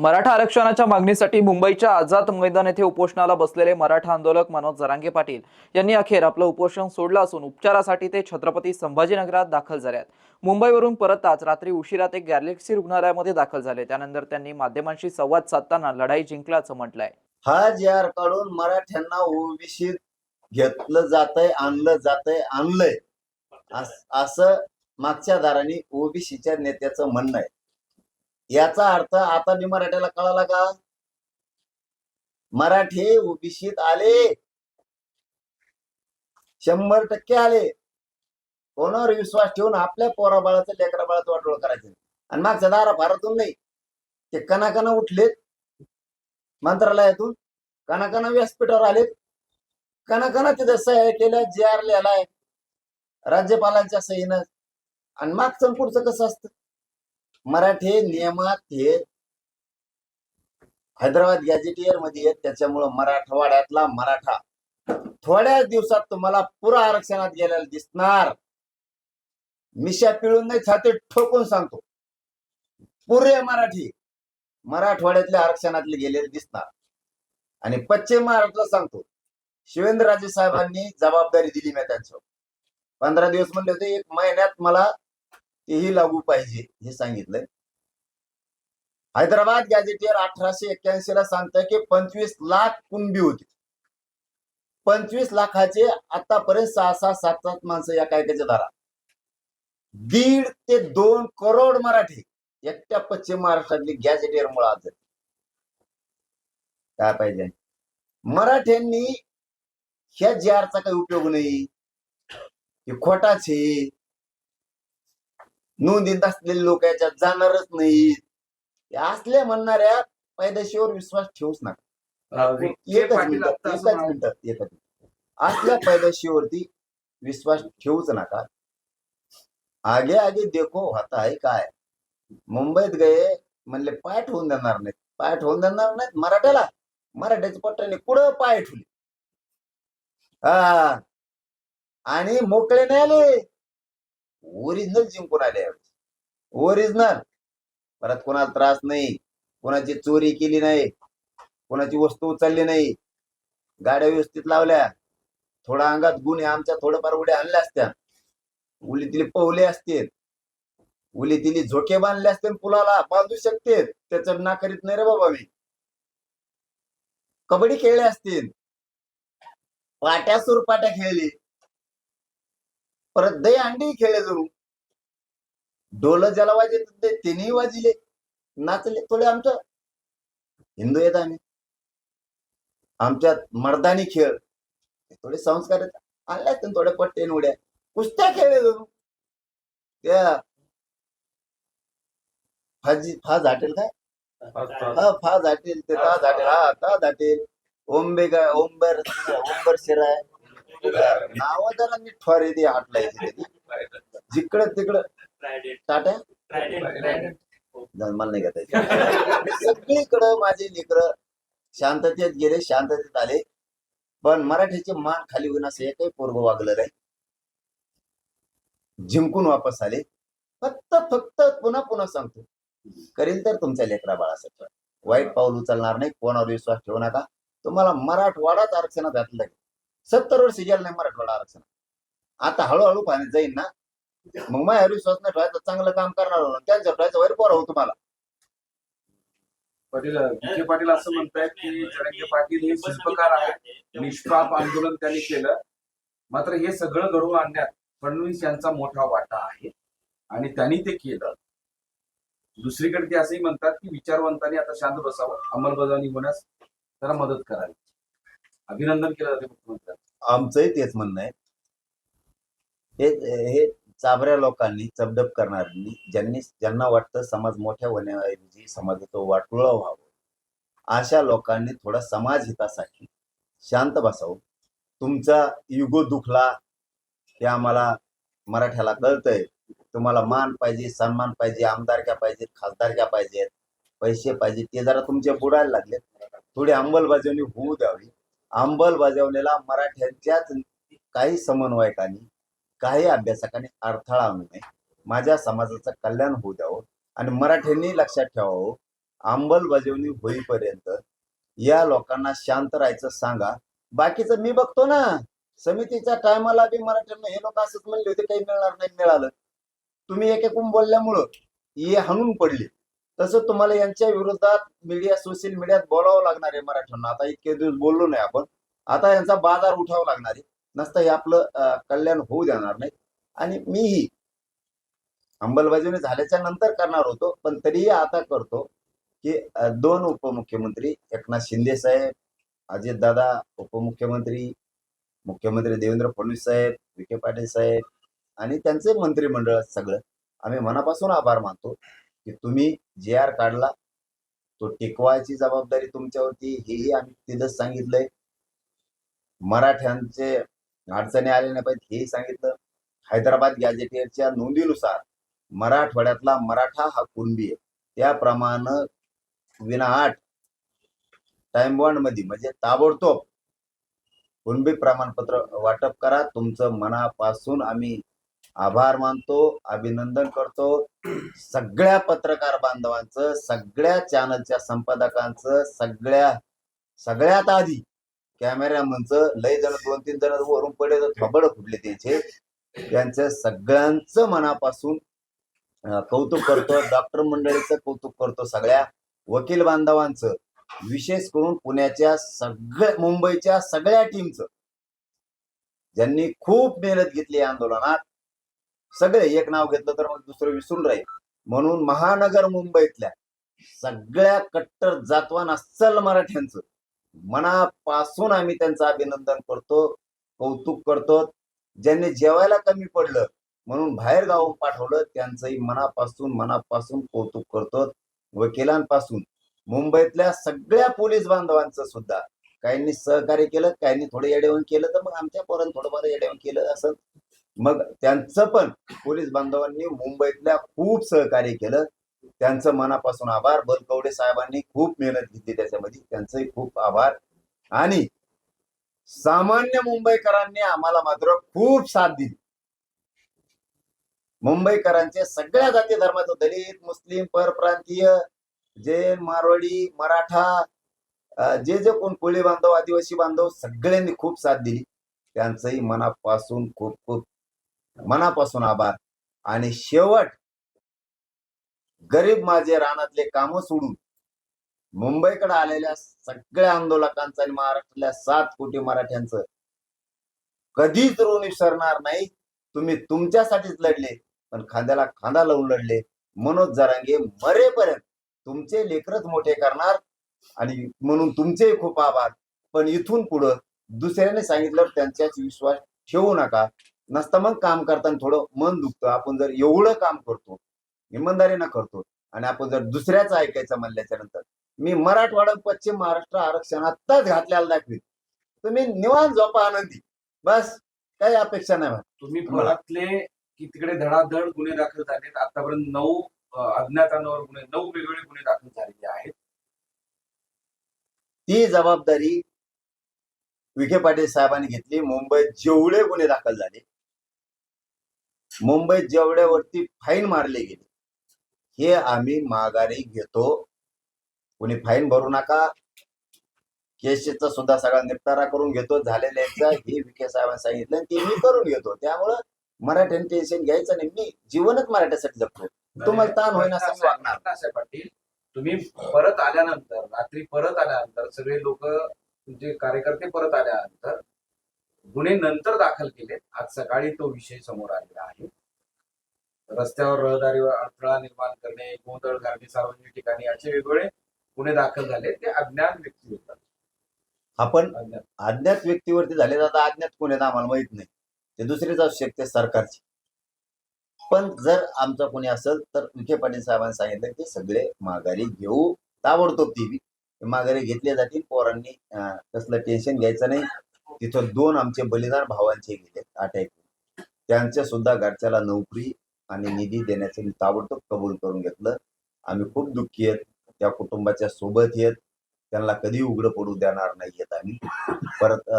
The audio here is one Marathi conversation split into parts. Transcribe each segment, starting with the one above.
मराठा आरक्षणाच्या मागणीसाठी मुंबईच्या आझाद मैदान येथे उपोषणाला बसलेले मराठा आंदोलक मनोज जरांगे पाटील यांनी अखेर आपलं उपोषण सोडलं असून उपचारासाठी ते छत्रपती संभाजीनगरात दाखल झाले मुंबईवरून परतताच रात्री उशिरा ते गॅलेक्सी रुग्णालयामध्ये दाखल झाले. त्यानंतर त्यांनी माध्यमांशी संवाद साधताना लढाई जिंकल्याचं म्हटलंय. हा जी काढून मराठ्यांना ओबीसी घेतलं जातंय आणलं जातंय आणलंय. असं मागच्या दाराने ओबीसीच्या नेत्याचं म्हणणं आहे. याचा अर्थ आता मी मराठ्याला कळाला का? मराठी ओबीसीत आले. शंभर टक्के आले. कोणावर विश्वास ठेवून आपल्या पोराबाळाचं लेकरा बाळाचं वाटोळ करायचं? आणि मागचा दारा फारातून नाही. ते कणाकणा उठलेत. मंत्रालयातून कणाकणा व्यासपीठावर आलेत. कणाकणा तिथे सह्या केल्या जे आर लिहिलाय. राज्यपालांच्या सहीनं. आणि मागचं पुढचं कसं असतं? मराठी नियमात हे हैदराबाद गॅजेटियरमध्ये आहेत त्याच्यामुळं मराठवाड्यातला मराठा. थोड्याच दिवसात तुम्हाला पुरा आरक्षणात गेलेला दिसणार. मिशा पिळून नाही छाती ठोकून सांगतो. पुरे मराठी मराठवाड्यातल्या आरक्षणातले गेलेले दिसणार. आणि पश्चिम महाराष्ट्र सांगतो शिवेंद्रराजे साहेबांनी जबाबदारी दिली मी त्यांच्यावर. पंधरा दिवस म्हणले होते एक महिन्यात मला तेही लागू पाहिजे हे सांगितलंय. हैदराबाद गॅजेटियर अठराशे एक्क्याऐंशी ला सांगतं की पंचवीस लाख कुणबी होती. पंचवीस लाखाचे आतापर्यंत सहा सहा सात सात माणसं या कायद्याच्या दारा दीड ते दोन करोड मराठी एकट्या पश्चिम महाराष्ट्रातली गॅझेटियर मुळे आज काय पाहिजे? मराठ्यांनी ह्या जी आरचा काही उपयोग नाही हे खोटाच आहे नोंदीत असलेले लोक याच्यात जाणारच नाहीत. हे असले म्हणणाऱ्या पैदाशीवर विश्वास ठेवूच नका. एकच एकच असल्या पैदाशीवरती विश्वास ठेवूच नका. आगे आगे देखो होता है काय? मुंबईत गए म्हणले पाय ठेवून देणार नाहीत. पाय ठेवून देणार नाहीत मराठ्याला. मराठ्याच्या पट्ट्याने कुठं पाय ठेवले? हा. आणि मोकळे नाही आले. ओरिजिनल जिंकून आले ओरिजिनल परत कोणाला त्रास नाही कोणाची चोरी केली नाही कोणाची वस्तू उचलली नाही गाड्या व्यवस्थित लावल्या थोडा अंगात गुण आमच्या थोडंफार उड्या आणल्या असत्या. उली तिली पवले असतील उली झोके बांधले असतील पुलाला बांधू शकते त्याचं ना करीत नाही रे बाबा मी. कबड्डी खेळले असतील. पाट्या सुरपाट्या खेळली. परत दही अंडी खेळले जणू. डोल ज्याला वाजले ते तिन्ही वाजिले. नाचले थोडे आमचं. हिंदू येत आम्ही. आमच्यात मर्दानी खेळ. थोडे संस्कार आहेत. आणले थोड्या पट्टे न उड्या. कुस्त्या खेळले जणू. त्या फाजी फाज झाटेल काय? हा फाज हाटेल. ते ताज झाटेल हा ता झाटेल ओंबे काय ओंबर ओंबर शिराय नाव जरा नीट ठोरे दे हाटला जिकडं तिकडं नाही, मला नाही घेता सगळीकडं माझे लेकर शांततेत गेले शांततेत आले. पण मराठीचे मान खाली होईन असं एकही पोरग वागलं नाही. जिंकून वापस आले. फक्त फक्त पुन्हा पुन्हा सांगतो. करील तर तुमच्या लेकरा बाळासाठी वाईट पाऊल उचलणार नाही कोणावर विश्वास ठेवू नका. तुम्हाला मराठवाडाच आरक्षणात घातलं सत्तर वर्ष गेलं नाही मराठवाडा आरक्षण. आता हळूहळू पाण्यात जाईल ना. मग माझ्या विश्वास नाही ठेवायचा चांगलं काम करणार त्यांच्या ठेवायचं वैर पोरा हो तुम्हाला. पाटील विखे पाटील असं म्हणतायत की जरंगे पाटील हे शिल्पकार आहेत. निष्पाप आंदोलन त्यांनी केलं. मात्र हे सगळं घडवून आणण्यात फडणवीस यांचा मोठा वाटा आहे. आणि त्यांनी ते केलं. दुसरीकडे ते असंही म्हणतात की विचारवंतांनी आता शांत बसावं अंमलबजावणी होण्यास त्याला मदत करावी. अभिनंदन केलं जाते मुख्यमंत्र्यांचं आमचंही तेच म्हणणं आहे. हे हे चाबऱ्या लोकांनी चपडप करणाऱ्यांनी ज्यांनी ज्यांना वाटतं समाज मोठ्या होण्याऐवजी समाजाचं वाटोळं व्हावं अशा लोकांनी थोडा समाज हितासाठी शांत बसावं. तुमचा युगो दुखला हे आम्हाला मराठ्याला कळतंय. तुम्हाला मान पाहिजे सन्मान पाहिजे आमदारक्या पाहिजेत खासदारक्या पाहिजेत. पैसे पाहिजे ते जरा तुमचे बुडायला लागले थोडी अंमलबजावणी होऊ द्यावी. अंमलबजावणीला मराठ्यांच्याच काही समन्वयकांनी काही अभ्यासकांनी अडथळा आणू नये. माझ्या समाजाचं कल्याण होऊ द्यावं आणि मराठ्यांनी लक्षात ठेवावं. अंमलबजावणी होईपर्यंत या लोकांना शांत राहायचं सांगा. बाकीचं मी बघतो ना. समितीच्या टायमाला बी मराठ्यांना हे लोक असंच म्हणले होते काही मिळणार नाही मिळालं. तुम्ही एक एकूण बोलल्यामुळं हे हाणून पडले. तसं तुम्हाला यांच्या विरोधात मीडिया सोशल मीडियात बोलावं लागणार आहे मराठ्यांना. आता इतके दिवस बोललो नाही आपण. आता यांचा बाजार उठावा लागणार आहे. नसतं हे आपलं कल्याण होऊ देणार नाही. आणि मीही अंमलबजावणी झाल्याच्यानंतर करणार होतो पण तरीही आता करतो की दोन उपमुख्यमंत्री एकनाथ शिंदे साहेब अजितदादा उपमुख्यमंत्री मुख्यमंत्री देवेंद्र फडणवीस साहेब विखे पाटील साहेब आणि त्यांचे मंत्रिमंडळ सगळं. आम्ही मनापासून आभार मानतो. की तुम्ही जे आर काढला तो टिकवायची जबाबदारी तुमच्यावरती हेही आम्ही तिथंच सांगितलंय. मराठ्यांचे अडचणी आले नाही पाहिजे हेही सांगितलं. हैदराबाद गॅजेटियरच्या नोंदीनुसार मराठवाड्यातला मराठा हा कुणबी आहे? त्याप्रमाणे विना आठ टाइम बॉन्डमध्ये म्हणजे ताबडतोब कुणबी प्रमाणपत्र वाटप करा. तुमचं मनापासून आम्ही आभार मानतो अभिनंदन करतो. सगळ्या पत्रकार बांधवांचं सगळ्या चॅनलच्या संपादकांचं सगळ्या सगळ्यात आधी कॅमेरामनचं लय जण दोन तीन जण वरून पडले तर थबड फुटले त्यांचे. त्यांचं सगळ्यांचं मनापासून कौतुक करतो. डॉक्टर मंडळीचं कौतुक करतो सगळ्या. वकील बांधवांचं विशेष करून पुण्याच्या सगळ्या मुंबईच्या सगळ्या टीमचं ज्यांनी खूप मेहनत घेतली आंदोलनात. सगळे एक नाव घेतलं तर मग दुसरं विसरून राहील. म्हणून महानगर मुंबईतल्या सगळ्या कट्टर जातवान अस्सल मराठ्यांचं. मनापासून आम्ही त्यांचं अभिनंदन करतो कौतुक करतो. ज्यांनी जेवायला कमी पडलं म्हणून बाहेर गावून पाठवलं त्यांचंही मनापासून मनापासून कौतुक करतो. वकिलांपासून. मुंबईतल्या सगळ्या पोलीस बांधवांचं सुद्धा. काहींनी सहकार्य केलं काहींनी थोडं येडेवण केलं तर मग आमच्या पोरांनी थोडंफार येडेवण केलं असं. मग त्यांचं पण पोलीस बांधवांनी मुंबईतल्या खूप सहकार्य केलं. त्यांचं मनापासून आभार. बलकवडे साहेबांनी खूप मेहनत घेतली त्याच्यामध्ये. त्यांचंही खूप आभार. आणि सामान्य मुंबईकरांनी आम्हाला मात्र खूप साथ दिली. मुंबईकरांचे सगळ्या जाती धर्माचं दलित मुस्लिम परप्रांतीय जैन मारवाडी मराठा जे जे कोण कोळी बांधव आदिवासी बांधव सगळ्यांनी खूप साथ दिली. त्यांचंही मनापासून खूप खूप मनापासून आभार. आणि शेवट गरीब माझे रानातले काम सोडून मुंबईकडे आलेल्या सगळ्या आंदोलकांचं आणि महाराष्ट्रातल्या सात कोटी मराठ्यांचं कधीच ऋण विसरणार नाही. तुम्ही तुमच्यासाठीच लढले पण खांद्याला खांदा लावून लढले. मनोज जरांगे मरेपर्यंत तुमचे लेकरच मोठे करणार आणि म्हणून तुमचे खूप आभार. पण इथून पुढं दुसऱ्याने सांगितलं त्यांच्याच विश्वास ठेवू नका. नसतं मग काम करताना थोडं मन दुखतं. आपण जर एवढं काम करतो इमानदारीनं करतो आणि आपण जर दुसऱ्याचं ऐकायचं म्हणल्याच्या नंतर मी मराठवाडा पश्चिम महाराष्ट्र आरक्षण आत्ताच घातल्याला दाखवीन. तुम्ही निवांत झोपा आनंदी. बस काही अपेक्षा नाही. तुम्ही परतले की तिकडे धडाधड गुन्हे दाखल झालेत आतापर्यंत नऊ अज्ञातांवर गुन्हे नऊ वेगवेगळे गुन्हे दाखल झालेले आहेत. ती जबाबदारी विखे पाटील साहेबांनी घेतली. मुंबईत जेवढे गुन्हे दाखल झाले मुंबईत जेवढ्यावरती फाईन मारले गेले हे आम्ही माघारी घेतो. कोणी फाईन भरू नका. केसेसचा सुद्धा सगळा निपटारा करून घेतो. झालेल्याचा हे विखे साहेबांनी सांगितलं आणि ते मी करून घेतो. त्यामुळं मराठ्यांनी टेन्शन घ्यायचं नाही. मी जीवनच मराठ्यासाठी जगतो. तुम्हाला ताण होईना वागणार. पाटील. तुम्ही परत आल्यानंतर रात्री परत आल्यानंतर सगळे लोक तुमचे कार्यकर्ते परत आल्यानंतर गुन्हे नंतर दाखल केलेत. आज सकाळी तो विषय समोर आलेला आहे. रस्त्यावर रहदारीवर अडथळा निर्माण करणे गोंधळ घालणे सार्वजनिक ठिकाणी असे वेगवेगळे गुन्हे दाखल झाले ते अज्ञात व्यक्ती होतात. आपण अज्ञात. व्यक्तीवरती झाले तर आता अज्ञात कोण आहेत आम्हाला माहीत नाही. ते दुसरेच असू शकते सरकारची. पण जर आमचा कोणी असेल तर विखे पाटील साहेबांनी सांगितलं की सगळे माघारी घेऊ ताबडतोब ती माघारी घेतले जातील. पोरांनी कसलं टेन्शन घ्यायचं नाही. तिथं दोन आमचे बलिदान भावांचे गेले अटॅक त्यांच्या सुद्धा घरच्याला नोकरी आणि निधी देण्याचं मी ताबडतोब कबूल करून घेतलं. आम्ही खूप दुःखी आहेत. त्या कुटुंबाच्या सोबत येत त्यांना कधी उघडं पडू देणार नाही आहेत आम्ही. परत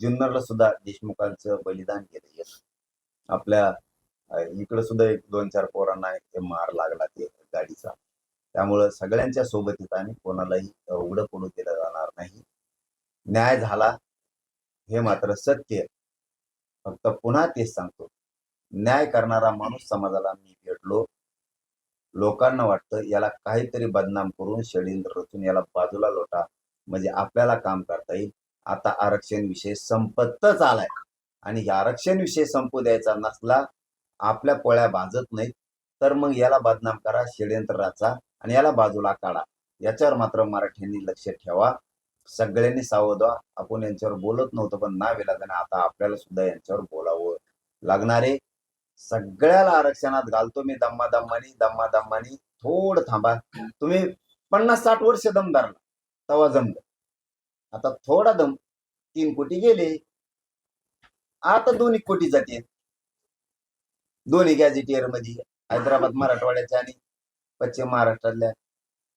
जुन्नरला सुद्धा देशमुखांचं बलिदान केलं आपल्या इकडे इकडं सुद्धा एक दोन चार पोरांना मार लागला ते गाडीचा. त्यामुळं सगळ्यांच्या सोबतीत आणि कोणालाही उघडं पडू दिलं जाणार नाही. न्याय झाला. हे मात्र सत्य फक्त पुन्हा तेच सांगतो. न्याय करणारा माणूस समाजाला मी भेटलो. लोकांना वाटतं याला काहीतरी बदनाम करून षडयंत्र रचून याला बाजूला लोटा म्हणजे आपल्याला काम करता येईल. आता आरक्षण विषय संपतच आलाय आणि हे आरक्षण विषय संपू द्यायचा नसला आपल्या पोळ्या भाजत नाहीत तर मग याला बदनाम करा षडयंत्र रचा आणि याला बाजूला काढा. याच्यावर मात्र मराठ्यांनी लक्ष ठेवा. सगळ्यांनी सावध व्हा. आपण यांच्यावर बोलत नव्हतं पण ना विलागाने आता आपल्याला सुद्धा यांच्यावर बोलावं लागणारे सगळ्याला आरक्षणात घालतो मी दम्मा दम्मानी दम्मा दम्मानी थोडं थांबा. तुम्ही पन्नास साठ वर्ष दम धरला तवा जमलं. आता थोडा दम तीन कोटी गेले. आता दोन एक कोटी जाते. दोन्ही गॅजेटियरमध्ये हैदराबाद मराठवाड्याच्या आणि पश्चिम महाराष्ट्रातल्या.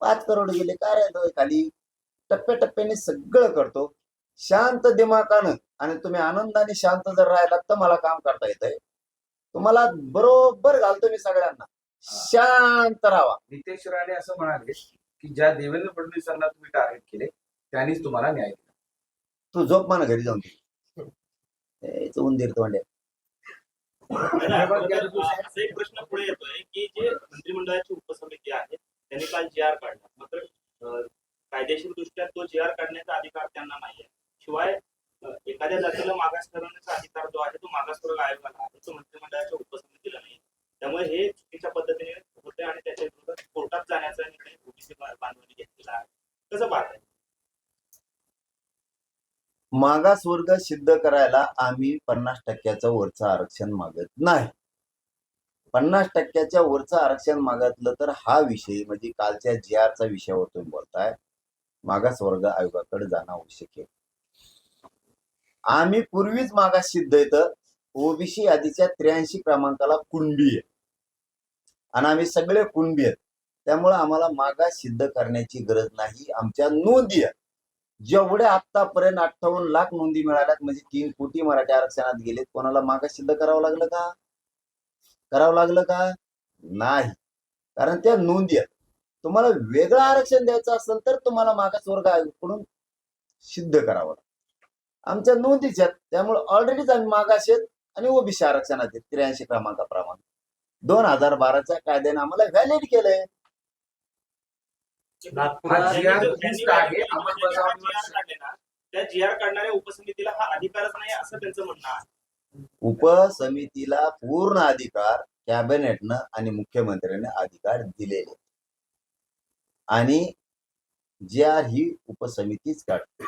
पाच करोड गेले. काय खाली? टप्प्याटप्प्याने सगळं करतो. शांत दिमाकानं आणि तुम्ही आनंदाने शांत जर राहिलात तर मला काम करता येतंय. तुम्हाला बरोबर घालतो मी सगळ्यांना. शांत राहा. नितेश राणे असं म्हणाले की ज्या देवेंद्र फडणवीसांना तुम्ही टार्गेट केले त्यांनीच तुम्हाला न्याय दिला. तू झोप मान घरी जाऊन उंदीर असा एक प्रश्न पुढे येतोय की जे मंत्रिमंडळाची उपसमिती आहे त्यांनी काल जी आर काढला. मात्र कायदेशीर दृष्ट्या तो जी आर काढण्याचा अधिकार त्यांना नाही आहे शिवाय एखाद्या जातीला मागास ठरवण्याचा अधिकार जो आहे तो मागासवर्ग आयोगाला आहे. तो मंत्रिमंडळाच्या उपसमितीला नाही. त्यामुळे हे चुकीच्या पद्धतीने होते आणि त्याच्या विरोधात कोर्टात जाण्याचा निर्णय ओबीसी बांधवांनी घेतलेला आहे. कसं पाहताय. मागासवर्ग सिद्ध करायला आम्ही पन्नास टक्क्याचं वरचं आरक्षण मागत नाही. पन्नास टक्क्याच्या वरचं आरक्षण मागितलं तर हा विषय म्हणजे कालच्या जी आरचा विषयावर तुम्ही बोलताय मागासवर्ग आयोगाकडे जाणं आवश्यक आहे. आम्ही पूर्वीच मागास सिद्ध येतं ओबीसी यादीच्या त्र्याऐंशी क्रमांकाला कुणबी आहे. आणि आम्ही सगळे कुणबी आहेत. त्यामुळे आम्हाला मागास सिद्ध करण्याची गरज नाही. आमच्या नोंदी आहेत. जेवढे आतापर्यंत अठ्ठावन्न लाख नोंदी मिळाल्यात म्हणजे तीन कोटी मराठी आरक्षणात गेलेत कोणाला मागास सिद्ध करावं लागलं का? करावं लागलं का? नाही. कारण त्या नोंदी आहेत. तुम्हाला वेगळं आरक्षण द्यायचं असेल तर तुम्हाला मागास वर्ग आयोगाकडून सिद्ध करावं. लागतं आमच्या नोंदीच्या आहेत. त्यामुळे ऑलरेडीच आम्ही मागास आहेत आणि ओबीसी आरक्षणात आहेत. त्र्याऐंशी क्रमांकाप्रमाणे. दोन हजार बाराच्या कायद्याने आम्हाला व्हॅलिड केलंय. जी आर लिस्ट आहे अंमलबजावणीवर त्या जी आर काढणाऱ्या उपसमितीला अधिकारच नाही असं त्यांचं म्हणणं आहे. उपसमितीला पूर्ण अधिकार कॅबिनेटनं आणि मुख्यमंत्र्याने अधिकार दिलेले आणि ज्या आर ही उपसमितीच काढते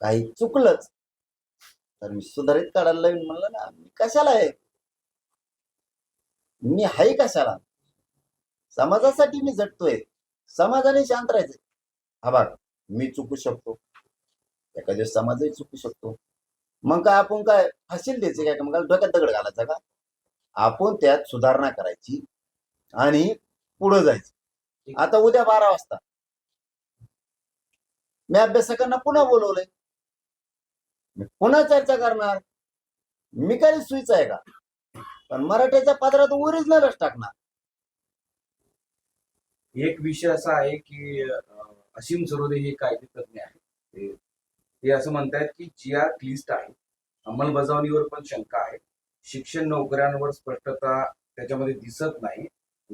काही चुकलंच तर मी सुधारित काढायला लावीन म्हणलं ना मी कशाला आहे? मी आहे कशाला? समाजासाठी मी झटतोय समाजाने शांत राहायचंय. हा बघ मी चुकू शकतो. एखाद्या समाजही चुकू शकतो. मग काय आपण काय फाशील द्यायचे काय? मग डोक्यात दगड घालायचा का? आपण त्यात सुधारणा करायची आणि पुढं जायचं. आता उद्या बारा वाजता. मी अभ्यासकांना पुन्हा बोलवलंय. पुन्हा चर्चा करणार. मी काही सुईच आहे का? पण मराठ्याच्या पात्रात ओरिजिनलच टाकणार. एक विषय असा आहे की असीम सरोदे हे कायदेतज्ञ आहेत. ते- ते असं म्हणतायत की जी आर क्लिस्ट आहे. अंमलबजावणीवर पण शंका आहे. शिक्षण नोकऱ्यांवर स्पष्टता त्याच्यामध्ये दिसत नाही.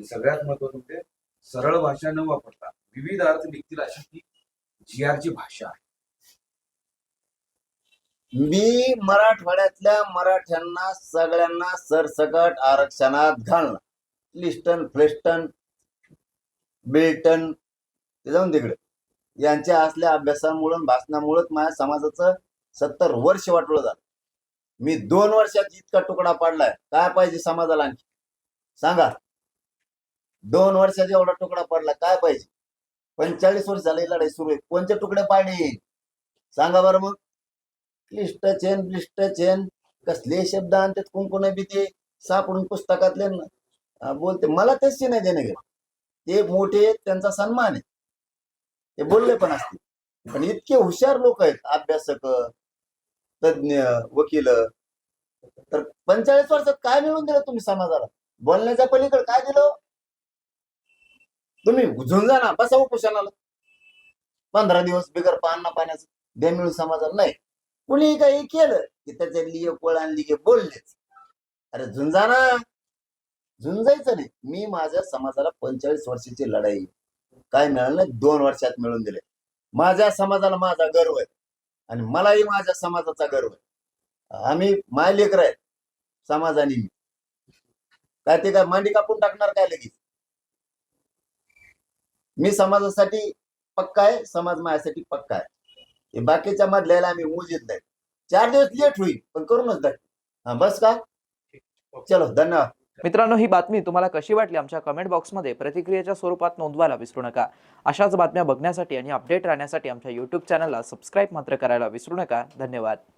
सगळ्यात महत्वाचं म्हणजे सरळ भाषा न वापरता विविध अर्थ निघतील अशी ती जी आरची भाषा आहे. मी मराठवाड्यातल्या मराठ्यांना सगळ्यांना सरसकट आरक्षणात घालणं लिस्टन फ्लेस्टन बिल्टन ते जाऊन तिकडे यांच्या असल्या अभ्यासामुळं भाषणामुळं माझ्या समाजाचं सत्तर वर्ष वाटलं झालं. मी दोन वर्षात इतका तुकडा पाडलाय. काय पाहिजे समाजाला आणखी? सांगा. दोन वर्षात एवढा तुकडा पडला काय पाहिजे? पंचेचाळीस वर्ष झाले लढाई सुरू आहे. कोणते तुकडे पाडले? सांगा बरं मग. क्लिष्ट चेन ब्लिष्ट चेन. कसले शब्द आणतात कोण कोण बी ते सापडून पुस्तकातले बोलते. मला तेच नाही देणे घे. ते मोठे त्यांचा सन्मान आहे. ते बोलले पण असते पण इतके हुशार लोक आहेत अभ्यासक तज्ञ वकील. तर पंचेचाळीस वर्षात काय मिळून दिलं तुम्ही समाजाला? बोलण्याच्या पलीकडे काय दिलं? तुम्ही झुंजा ना बसा उपोषणाला. पंधरा दिवस बिगर पान्ना पाण्याचं बेमिळू समाजाला नाही. कुणी काही केलं की त्याचे लिय पोळ आणली की बोललेच. अरे झुंजा ना. झुंजायचं नाही. मी माझ्या समाजाला पंचेचाळीस वर्षाची लढाई. काय मिळालं नाही? दोन वर्षात मिळून दिले. माझ्या समाजाला माझा गर्व आहे. आणि मलाही माझ्या समाजाचा गर्व आहे. आम्ही माय लेकर आहेत. समाजाने मी. काय ते काय मांडी कापून टाकणार काय लगेच? मी समाजासाठी पक्का आहे समाज माझ्यासाठी पक्का आहे. बाकीच्या मधल्याला आम्ही मोजीत नाही. चार दिवस लेट होईल पण करूनच दाखवू हा बस का? चलो धन्यवाद. मित्रांनो ही बातमी तुम्हाला कशी वाटली आमच्या कमेंट बॉक्समध्ये प्रतिक्रियेच्या स्वरूपात नोंदवायला विसरू नका. अशाच बातम्या बघण्यासाठी आणि अपडेट राहण्यासाठी आमच्या यूट्यूब चॅनलला सबस्क्राईब मात्र करायला विसरू नका. धन्यवाद.